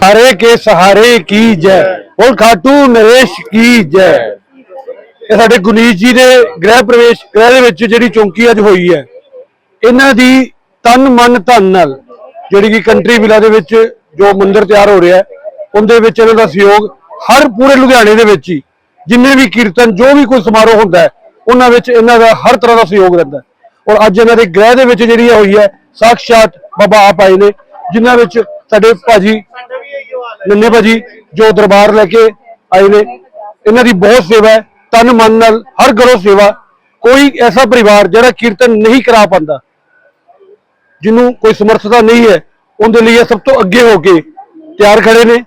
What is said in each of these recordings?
हरे के सहारे की जय और ਖਾਟੂ ਨਰੇਸ਼ ਕੀ ਜੈ ਇਹ ਸਾਡੇ ਗੁਨੀਸ਼ ਜੀ ਦੇ ਗ੍ਰਹਿ ਪ੍ਰਵੇਸ਼ ਗ੍ਰਹਿ ਦੇ ਵਿੱਚ ਜਿਹੜੀ ਚੌਂਕੀ ਅੱਜ ਹੋਈ ਹੈ ਇਹਨਾਂ ਦੀ ਤਨ ਮਨ ਧਨ ਨਾਲ ਜਿਹੜੀ ਕਿ ਕੰਟਰੀ ਵਿਲਾ ਦੇ ਵਿੱਚ ਜੋ ਮੰਦਿਰ ਤਿਆਰ ਹੋ ਰਿਹਾ ਹੈ ਉਹਦੇ ਵਿੱਚ ਇਹਨਾਂ ਦਾ ਸਹਿਯੋਗ ਹਰ ਪੂਰੇ ਲੁਧਿਆਣੇ ਦੇ ਵਿੱਚ ਹੀ ਜਿੰਨੇ ਵੀ ਕੀਰਤਨ ਜੋ ਵੀ ਕੋਈ ਸਮਾਰੋਹ ਹੁੰਦਾ ਹੈ ਉਹਨਾਂ ਵਿੱਚ ਇਹਨਾਂ ਦਾ ਹਰ ਤਰ੍ਹਾਂ ਦਾ ਸਹਿਯੋਗ ਰਹਿੰਦਾ ਹੈ ਔਰ ਅੱਜ ਇਹਨਾਂ ਦੇ ਗ੍ਰਹਿ ਦੇ ਵਿੱਚ ਜਿਹੜੀ ਇਹ ਹੋਈ ਹੈ ਸਾਖਸ਼ਾਤ ਬਾਬਾ ਆਪ ਆਏ ਨੇ ਜਿਨ੍ਹਾਂ ਵਿੱਚ ਸਾਡੇ ਭਾਜੀ ਨੰਨੇ ਭਾਜੀ ਜੋ ਦਰਬਾਰ ਲੈ ਕੇ ਆਏ ਨੇ ਇਹਨਾਂ ਦੀ ਬਹੁਤ ਸੇਵਾ ਹੈ ਤਨ ਮਨ ਨਾਲ ਹਰ ਘਰੋਂ ਸੇਵਾ। ਕੋਈ ਐਸਾ ਪਰਿਵਾਰ ਜਿਹੜਾ ਕੀਰਤਨ ਨਹੀਂ ਕਰਾ ਪਾਉਂਦਾ ਜਿਹਨੂੰ ਕੋਈ ਸਮਰਥਤਾ ਨਹੀਂ ਹੈ ਉਹਦੇ ਲਈ ਇਹ ਸਭ ਤੋਂ ਅੱਗੇ ਹੋ ਕੇ ਤਿਆਰ ਖੜੇ ਨੇ।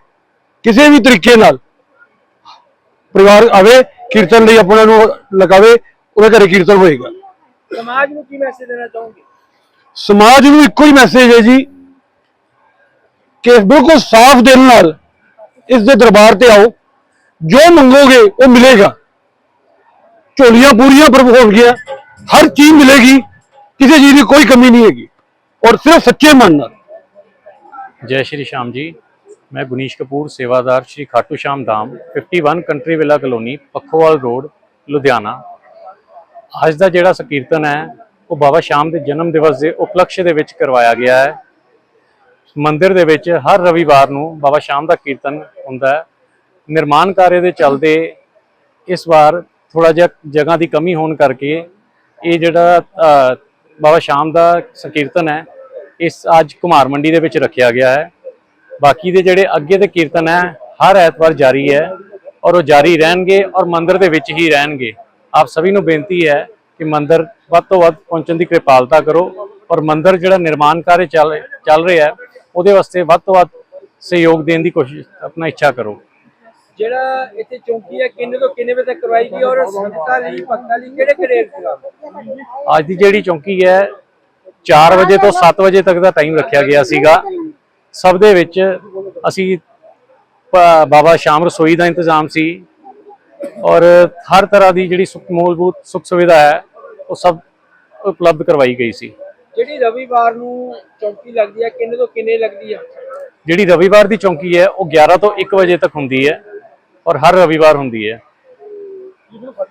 ਕਿਸੇ ਵੀ ਤਰੀਕੇ ਨਾਲ ਪਰਿਵਾਰ ਆਵੇ ਕੀਰਤਨ ਲਈ ਆਪਣਾ ਨੂੰ ਲਗਾਵੇ ਉਹਦੇ ਘਰੇ ਕੀਰਤਨ ਹੋਏਗਾ। ਸਮਾਜ ਨੂੰ ਕੀ ਮੈਸੇਜ ਦੇਣਾ ਚਾਹੋਗੇ? ਸਮਾਜ ਨੂੰ ਇੱਕੋ ਹੀ ਮੈਸੇਜ ਹੈ ਜੀ ਕਿ ਬਿਲਕੁਲ ਸਾਫ਼ ਦਿਲ ਨਾਲ ਇਸ ਦੇ ਦਰਬਾਰ ਤੇ ਆਓ। ਜੋ ਮੰਗੋਗੇ ਉਹ ਮਿਲੇਗਾ। ਝੋਲੀਆਂ ਪੂਰੀਆਂ ਪ੍ਰਭੂ ਹੋਣਗੀਆਂ ਹਰ ਚੀਜ਼ ਮਿਲੇਗੀ। ਕਿਸੇ ਚੀਜ਼ ਦੀ ਕੋਈ ਕਮੀ ਨਹੀਂ ਹੈਗੀ। ਔਰ ਸਿਰਫ ਸੱਚੇ ਮਨ ਨਾਲ। ਜੈ ਸ਼੍ਰੀ ਸ਼ਾਮ ਜੀ। ਮੈਂ ਗੁਨੀਸ਼ ਕਪੂਰ, ਸੇਵਾਦਾਰ Shri Khatu Shyam Dham 51 country villa colony Pakhowal road Ludhiana. ਅੱਜ ਦਾ ਜਿਹੜਾ ਸੰਕੀਰਤਨ ਹੈ, ਉਹ ਬਾਬਾ ਸ਼ਾਮ ਦੇ ਜਨਮ ਦਿਵਸ ਦੇ ਉਪਲਕਸ਼ ਦੇ ਵਿੱਚ ਕਰਵਾਇਆ ਗਿਆ ਹੈ। ਮੰਦਿਰ ਦੇ ਵਿੱਚ ਹਰ ਰਵੀਵਾਰ ਨੂੰ ਬਾਬਾ ਸ਼ਾਮ ਦਾ ਕੀਰਤਨ ਹੁੰਦਾ ਹੈ। ਨਿਰਮਾਣ ਕਾਰਜ ਦੇ ਚੱਲਦੇ ਇਸ ਵਾਰ ਥੋੜਾ ਜਿਹਾ ਜਗ੍ਹਾ ਦੀ ਕਮੀ ਹੋਣ ਕਰਕੇ ਇਹ ਜਿਹੜਾ ਬਾਬਾ ਸ਼ਾਮ ਦਾ ਸੰਕੀਰਤਨ ਹੈ, ਇਸ ਅੱਜ ਕੁਮਾਰ ਮੰਡੀ ਦੇ ਵਿੱਚ ਰੱਖਿਆ ਗਿਆ ਹੈ। ਬਾਕੀ ਦੇ ਜਿਹੜੇ ਅੱਗੇ ਦੇ ਕੀਰਤਨ ਹੈ, ਹਰ ਐਤਵਾਰ ਜਾਰੀ ਹੈ ਔਰ ਉਹ ਜਾਰੀ ਰਹਿਣਗੇ ਔਰ ਮੰਦਿਰ ਦੇ ਵਿੱਚ ਹੀ ਰਹਿਣਗੇ। ਆਪ ਸਭੀ ਨੂੰ ਬੇਨਤੀ ਹੈ ਕਿ ਮੰਦਿਰ ਵੱਧ ਤੋਂ ਵੱਧ ਪਹੁੰਚਣ ਦੀ ਕਿਰਪਾਲਤਾ ਕਰੋ ਔਰ ਮੰਦਿਰ ਜਿਹੜਾ ਨਿਰਮਾਣ ਕਾਰਜ ਚੱਲ ਚੱਲ ਰਿਹਾ ਹੈ ਉਹਦੇ ਵਾਸਤੇ ਵੱਧ ਤੋਂ ਵੱਧ ਸਹਿਯੋਗ ਦੇਣ ਦੀ ਕੋਸ਼ਿਸ਼ ਆਪਣਾ ਇੱਛਾ ਕਰੋ। ਜਿਹੜਾ ਇੱਥੇ ਚੌਂਕੀ ਹੈ ਕਿੰਨੇ ਤੋਂ ਕਿੰਨੇ ਵਜੇ ਤੱਕ ਕਰਵਾਈ ਗਈ ਔਰ ਸੰਗਤਾਂ ਲਈ ਭਗਤਾਂ ਲਈ ਕਿਹੜੇ ਕਿਹੜੇ ਇੰਤਜ਼ਾਮ? ਅੱਜ ਦੀ ਜਿਹੜੀ ਚੌਂਕੀ ਹੈ 4 ਵਜੇ ਤੋਂ 7 ਵਜੇ ਤੱਕ ਦਾ ਟਾਈਮ ਰੱਖਿਆ ਗਿਆ ਸੀਗਾ। ਸਭ ਦੇ ਵਿੱਚ ਅਸੀਂ ਬਾਬਾ ਸ਼ਾਮ ਰਸੋਈ ਦਾ ਇੰਤਜ਼ਾਮ ਸੀ ਔਰ ਹਰ ਤਰ੍ਹਾਂ ਦੀ ਜਿਹੜੀ ਮੂਲਭੂਤ ਸੁੱਖ ਸੁਵਿਧਾ ਹੈ ਉਹ ਸਭ ਉਪਲਬਧ ਕਰਵਾਈ ਗਈ ਸੀ। ਜਿਹੜੀ ਰਵੀਵਾਰ ਨੂੰ ਚੌਂਕੀ ਲੱਗਦੀ ਹੈ ਕਿੰਨੇ ਤੋਂ ਕਿੰਨੇ ਲੱਗਦੀ ਹੈ ਜਿਹੜੀ ਰਵੀਵਾਰ ਦੀ ਚੌਂਕੀ ਹੈ ਉਹ 11 ਤੋਂ 1 ਵਜੇ ਤੱਕ ਹੁੰਦੀ ਹੈ ਔਰ ਹਰ ਰਵੀਵਾਰ ਹੁੰਦੀ ਹੈ।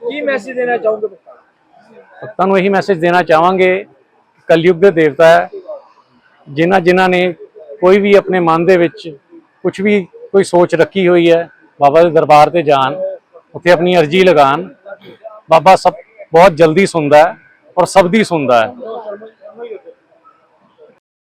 ਕੀ ਮੈਸੇਜ ਦੇਣਾ ਚਾਹੋਗੇ ਭਗਤਾਂ ਨੂੰ? ਇਹੀ ਮੈਸੇਜ ਦੇਣਾ ਚਾਹਾਂਗੇ ਕਲਯੁਗ ਦੇ ਦੇਵਤਾ ਹੈ ਜਿਨ੍ਹਾਂ ਜਿਨ੍ਹਾਂ ਨੇ ਕੋਈ ਵੀ ਆਪਣੇ ਮਨ ਦੇ ਵਿੱਚ ਕੁਝ ਵੀ ਕੋਈ ਸੋਚ ਰੱਖੀ ਹੋਈ ਹੈ ਬਾਬਾ ਦੇ ਦਰਬਾਰ ਤੇ ਜਾਣ ਉੱਥੇ ਆਪਣੀ ਅਰਜੀ ਲਗਾਣ ਬਾਬਾ ਸਭ ਬਹੁਤ ਜਲਦੀ ਸੁਣਦਾ ਹੈ ਔਰ ਸਭ ਦੀ ਸੁਣਦਾ ਹੈ।